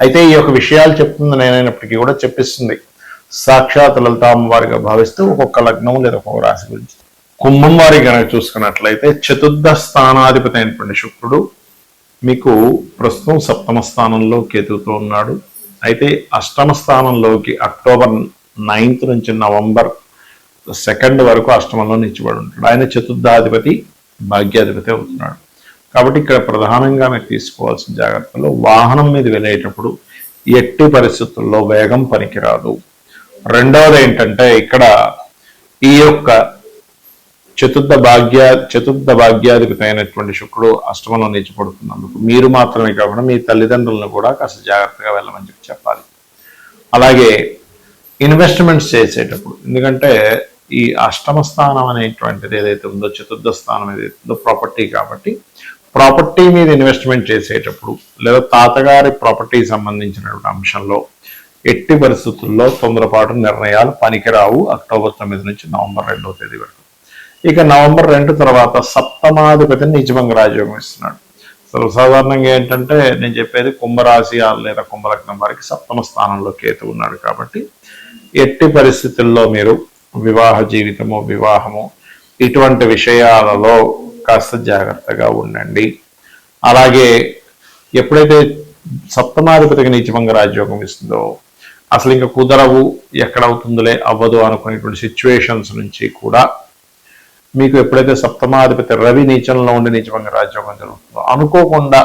అయితే ఈ యొక్క విషయాలు చెప్తుంది నేనైనప్పటికీ కూడా చెప్పిస్తుంది. సాక్షాత్ లలిత అమ్మవారిగా భావిస్తూ ఒక్కొక్క లగ్నం లేదా ఒక్కొక్క రాశి గురించి. కుంభం వారి కనుక చూసుకున్నట్లయితే చతుర్థ స్థానాధిపతి అయినటువంటి శుక్రుడు మీకు ప్రస్తుతం సప్తమ స్థానంలో కేతుతో ఉన్నాడు. అయితే అష్టమ స్థానంలోకి అక్టోబర్ నైన్త్ నుంచి నవంబర్ సెకండ్ వరకు అష్టమంలో నిలిచిబడి ఉంటాడు. ఆయన చతుర్థాధిపతి భాగ్యాధిపతి అవుతున్నాడు. కాబట్టి ఇక్కడ ప్రధానంగా మీరు తీసుకోవాల్సిన జాగ్రత్తలు వాహనం మీద వెళ్ళేటప్పుడు ఎట్టి పరిస్థితుల్లో వేగం పనికిరాదు. రెండవది ఏంటంటే ఇక్కడ ఈ యొక్క చతుర్థ భాగ్య చతుర్థ భాగ్యాధిపతి అయినటువంటి శుక్రుడు అష్టమంలో నిలిచిపడుతున్నందుకు మీరు మాత్రమే కాకుండా మీ తల్లిదండ్రులను కూడా కాస్త జాగ్రత్తగా వెళ్ళమని చెప్పి చెప్పాలి. అలాగే ఇన్వెస్ట్మెంట్స్ చేసేటప్పుడు ఎందుకంటే ఈ అష్టమ స్థానం అనేటువంటిది ఏదైతే ఉందో చతుర్థ స్థానం ఏదైతే ఉందో ప్రాపర్టీ కాబట్టి ప్రాపర్టీ మీద ఇన్వెస్ట్మెంట్ చేసేటప్పుడు లేదా తాతగారి ప్రాపర్టీ సంబంధించినటువంటి అంశంలో ఎట్టి పరిస్థితుల్లో తొందరపాటు నిర్ణయాలు పనికిరావు అక్టోబర్ తొమ్మిది నుంచి నవంబర్ రెండవ తేదీ వరకు. ఇక నవంబర్ రెండు తర్వాత సప్తమాధిపతిని నిజమంగా రాజయోగం ఇస్తున్నాడు. సర్వసాధారణంగా ఏంటంటే నేను చెప్పేది కుంభరాశి లేదా కుంభలగ్నం వారికి సప్తమ స్థానంలో కేతు ఉన్నాడు కాబట్టి ఎట్టి పరిస్థితుల్లో మీరు వివాహ జీవితము వివాహము ఇటువంటి విషయాలలో కాస్త జాగ్రత్తగా ఉండండి. అలాగే ఎప్పుడైతే సప్తమాధిపతికి నీచభంగ రాజ్యోగం ఇస్తుందో అసలు ఇంకా కుదరవు ఎక్కడవుతుందిలే అవ్వదు అనుకునేటువంటి సిచ్యువేషన్స్ నుంచి కూడా మీకు ఎప్పుడైతే సప్తమాధిపతి రవి నీచంలో ఉండి నీచభంగ రాజ్యోగం జరుగుతుందో అనుకోకుండా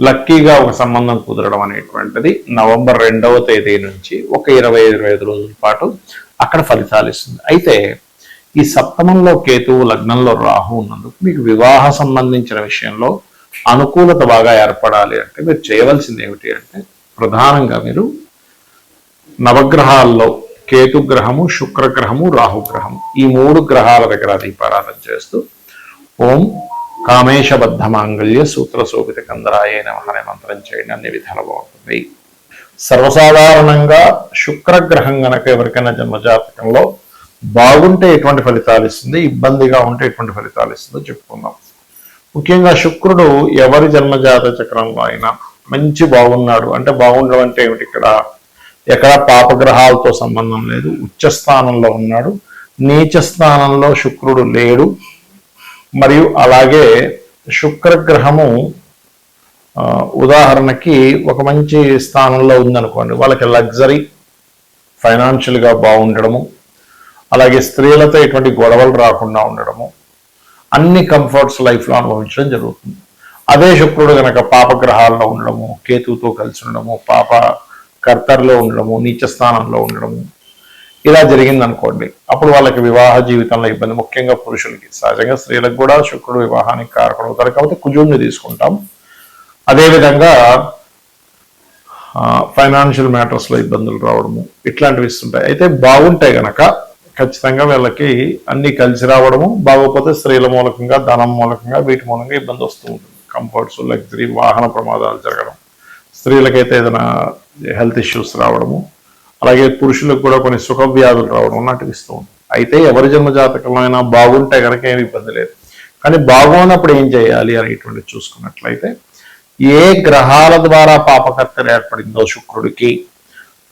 లక్కీగా ఒక సంబంధం కుదరడం అనేటువంటిది నవంబర్ రెండవ తేదీ నుంచి ఒక ఇరవై ఇరవై ఐదు రోజుల పాటు అక్కడ ఫలితాలు ఇస్తుంది. అయితే ఈ సప్తమంలో కేతువు లగ్నంలో రాహు ఉన్నందుకు మీకు వివాహ సంబంధించిన విషయంలో అనుకూలత బాగా ఏర్పడాలి అంటే మీరు చేయవలసింది ఏమిటి అంటే ప్రధానంగా మీరు నవగ్రహాల్లో కేతు గ్రహము శుక్రగ్రహము రాహుగ్రహము ఈ మూడు గ్రహాల దగ్గర దీపారాధన చేస్తూ ఓం కామేశబద్ధ మాంగళ్య సూత్ర శోభిత కందరాయే నమహనే మంత్రం చేయండి. అన్ని విధాలు బాగుంటుంది. సర్వసాధారణంగా శుక్రగ్రహం గనక ఎవరికైనా జన్మజాతకంలో బాగుంటే ఎటువంటి ఫలితాలు ఇస్తుంది ఇబ్బందిగా ఉంటే ఎటువంటి ఫలితాలు ఇస్తుందో చెప్పుకుందాం. ముఖ్యంగా శుక్రుడు ఎవరి జన్మజాత చక్రంలో అయినా మంచి బాగున్నాడు. అంటే బాగుండడం అంటే ఏమిటి ఇక్కడ? ఎక్కడ పాపగ్రహాలతో సంబంధం లేదు. ఉచ్చ స్థానంలో ఉన్నాడు. నీచ స్థానంలో శుక్రుడు లేడు. మరియు అలాగే శుక్రగ్రహము ఉదాహరణకి ఒక మంచి స్థానంలో ఉందనుకోండి వాళ్ళకి లగ్జరీ ఫైనాన్షియల్గా బాగుండడము అలాగే స్త్రీలతో ఎటువంటి గొడవలు రాకుండా ఉండడము అన్ని కంఫర్ట్స్ లైఫ్లో అనుభవించడం జరుగుతుంది. అదే శుక్రుడు కనుక పాపగ్రహాల్లో ఉండడము కేతువుతో కలిసి ఉండడము పాప కర్తర్లో ఉండడము నీచ స్థానంలో ఉండడము ఇలా జరిగింది అనుకోండి అప్పుడు వాళ్ళకి వివాహ జీవితంలో ఇబ్బంది. ముఖ్యంగా పురుషులకి సహజంగా స్త్రీలకు కూడా శుక్రుడు వివాహానికి కారకుడు అవుతారు. కాబట్టి కుజుడిని తీసుకుంటాం. అదేవిధంగా ఫైనాన్షియల్ మ్యాటర్స్లో ఇబ్బందులు రావడము ఇట్లాంటివి ఇస్తుంటాయి. అయితే బాగుంటాయి గనక ఖచ్చితంగా వీళ్ళకి అన్ని కలిసి రావడము బాగోకపోతే స్త్రీల మూలకంగా ధనం మూలకంగా వీటి మూలంగా ఇబ్బంది వస్తూ ఉంటుంది. కంఫర్ట్స్ లగ్జరీ వాహన ప్రమాదాలు జరగడం స్త్రీలకైతే ఏదైనా హెల్త్ ఇష్యూస్ రావడము అలాగే పురుషులకు కూడా కొన్ని సుఖ వ్యాధులు రావడం లాంటివి ఇస్తూ ఉంటుంది అయితే ఎవరి జన్మ జాతకంలో అయినా బాగుంటే కనుక ఏమి ఇబ్బంది లేదు. కానీ బాగున్నప్పుడు ఏం చేయాలి అనేటువంటి చూసుకున్నట్లయితే ఏ గ్రహాల ద్వారా పాపకర్తలు ఏర్పడిందో శుక్రుడికి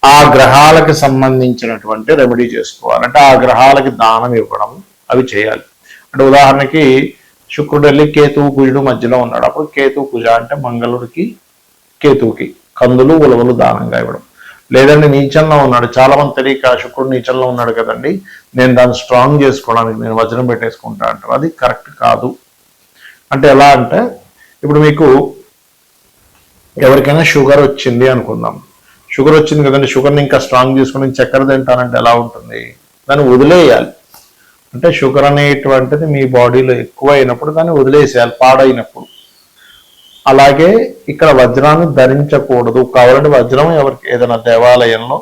ఆ గ్రహాలకు సంబంధించినటువంటి రెమెడీ చేసుకోవాలి. అంటే ఆ గ్రహాలకి దానం ఇవ్వడం అవి చేయాలి. అంటే ఉదాహరణకి శుక్రుడు వెళ్ళి కేతువు కుజుడు మధ్యలో ఉన్నాడు. అప్పుడు కేతువు కుజ అంటే మంగళుడికి కేతువుకి కందులు ఉలవలు దానంగా ఇవ్వడం. లేదండి నీచంలో ఉన్నాడు. చాలా మంది తెలియక శుక్రుడు నీచంలో ఉన్నాడు కదండి. నేను దాన్ని స్ట్రాంగ్ చేసుకోవడానికి నేను వజ్రం పెట్టేసుకుంటా అంటారు. అది కరెక్ట్ కాదు. అంటే ఎలా అంటే ఇప్పుడు మీకు ఎవరికైనా షుగర్ వచ్చింది అనుకుందాం. షుగర్ వచ్చింది కదండి షుగర్ని ఇంకా స్ట్రాంగ్ చేసుకుని చక్కెర తింటానంటే ఎలా ఉంటుంది? దాన్ని వదిలేయాలి. అంటే షుగర్ అనేటువంటిది మీ బాడీలో ఎక్కువ అయినప్పుడు దాన్ని వదిలేసేయాలి పాడైనప్పుడు. అలాగే ఇక్కడ వజ్రాన్ని ధరించకూడదు. కావాలంటే వజ్రం ఎవరికి ఏదైనా దేవాలయంలో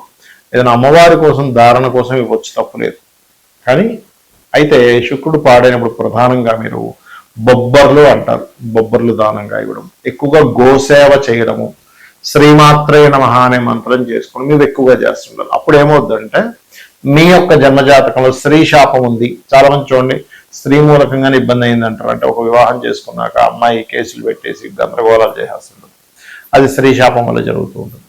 ఏదైనా అమ్మవారి కోసం ధారణ కోసం ఇవ్వచ్చు తప్పులేదు కానీ అయితే శుక్రుడు పాడైనప్పుడు ప్రధానంగా మీరు బొబ్బర్లు అంటారు. బొబ్బర్లు దానంగా ఇవ్వడం. ఎక్కువగా గోసేవ చేయడము. శ్రీమాత్రయ నమ అనే మంత్రం చేసుకుని మీరు ఎక్కువగా చేస్తుండాలి అప్పుడు ఏమవుద్దంటే మీ యొక్క జన్మజాతకంలో స్త్రీ శాపం ఉంది. చాలా మంది చూడండి స్త్రీ మూలకంగానే ఇబ్బంది అయింది అంటారు అంటే ఒక వివాహం చేసుకున్నాక అమ్మాయి కేసులు పెట్టేసి గందరగోళాలు చేసేస్తుంటుంది. అది స్త్రీ శాపం వల్ల జరుగుతూ ఉంటుంది.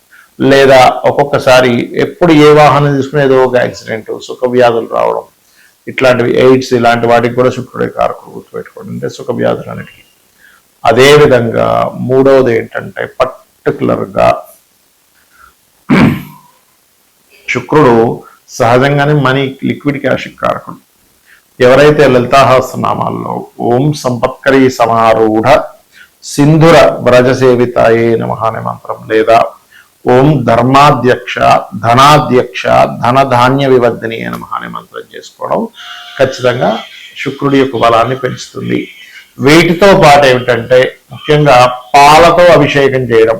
లేదా ఒక్కొక్కసారి ఎప్పుడు ఏ వాహనం తీసుకుని ఏదో ఒక యాక్సిడెంట్ సుఖ వ్యాధులు రావడం ఇట్లాంటివి ఎయిడ్స్ ఇలాంటి వాటికి కూడా శుక్రుడే కారకుడు గుర్తుపెట్టుకోండి. అంటే సుఖ వ్యాధులు అన్నిటికీ. అదేవిధంగా మూడవది ఏంటంటే పర్టికులర్గా శుక్రుడు సహజంగానే మనీ లిక్విడ్ క్యాష్ కారకుడు. ఎవరైతే లలితాహాసనామాల్లో ఓం సంపత్కరీ సమారూఢ సింధుర వ్రజసేవితాయే నమ అనే మంత్రం లేదా ఓం ధర్మాధ్యక్ష ధనాధ్యక్ష ధన ధాన్య వివర్ధిని నమ అనే మంత్రం చేసుకోవడం ఖచ్చితంగా శుక్రుడి యొక్క బలాన్ని పెంచుతుంది. వీటితో పాటు ఏమిటంటే ముఖ్యంగా పాలతో అభిషేకం చేయడం.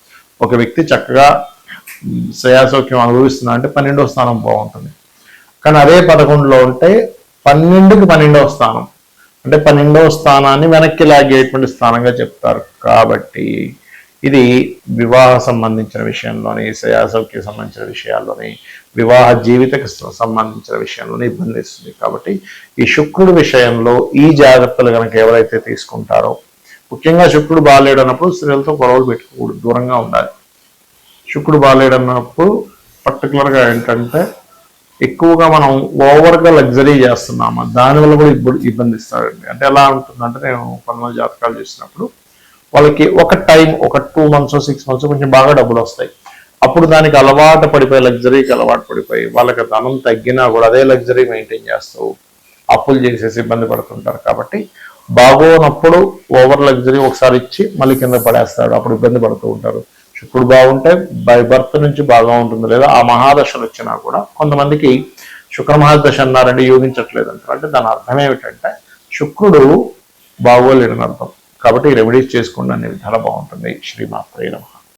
ఒక వ్యక్తి చక్కగా శ్రేయాసౌక్యం అనుభవిస్తున్నా అంటే పన్నెండవ స్థానం బాగుంటుంది. కానీ అదే పదకొండులో ఉంటే పన్నెండుకి పన్నెండవ స్థానం. అంటే పన్నెండవ స్థానాన్ని వెనక్కి లాగేటువంటి స్థానంగా చెప్తారు. కాబట్టి ఇది వివాహ సంబంధించిన విషయంలోని శ్రేయాసౌక్య సంబంధించిన విషయాల్లోని వివాహ జీవితకు సంబంధించిన విషయంలోని ఇబ్బంది ఇస్తుంది కాబట్టి ఈ శుక్రుడు విషయంలో ఈ జాగ్రత్తలు కనుక ఎవరైతే తీసుకుంటారో ముఖ్యంగా శుక్రుడు బాగాలేడు అన్నప్పుడు స్త్రీలతో గొడవలు పెట్టుకోకూడదు దూరంగా ఉండాలి. శుక్రుడు బాగాలేడు అన్నప్పుడు పర్టికులర్గా ఏంటంటే ఎక్కువగా మనం ఓవర్గా లగ్జరీ చేస్తున్నాము? దానివల్ల కూడా ఇబ్బంది ఇబ్బంది ఇస్తాడండి అంటే ఎలా ఉంటుందంటే నేను కొంతమంది జాతకాలు చేసినప్పుడు వాళ్ళకి ఒక టైం ఒక టూ మంత్స్ సిక్స్ మంత్స్ కొంచెం బాగా డబ్బులు వస్తాయి అప్పుడు దానికి అలవాటు పడిపోయి లగ్జరీకి అలవాటు పడిపోయి వాళ్ళకి ధనం తగ్గినా కూడా అదే లగ్జరీ మెయింటైన్ చేస్తూ అప్పులు చేసేసి ఇబ్బంది పడుతుంటారు. కాబట్టి బాగోనప్పుడు ఓవర్ లగ్జరీ ఒకసారి ఇచ్చి మళ్ళీ కింద పడేస్తాడు. అప్పుడు ఇబ్బంది పడుతూ ఉంటారు. శుక్రుడు బాగుంటే బై బర్త్ నుంచి బాగా ఉంటుంది. లేదా ఆ మహాదశలు వచ్చినా కూడా కొంతమందికి శుక్ర మహాదశ అన్నారంటే యోగించట్లేదు అంటారు అంటే దాని అర్థం ఏమిటంటే శుక్రుడు బాగోలేడని అర్థం. కాబట్టి రెమెడీస్ చేసుకోండి అనే విధాలు బాగుంటుంది. శ్రీమాత్రే నమ.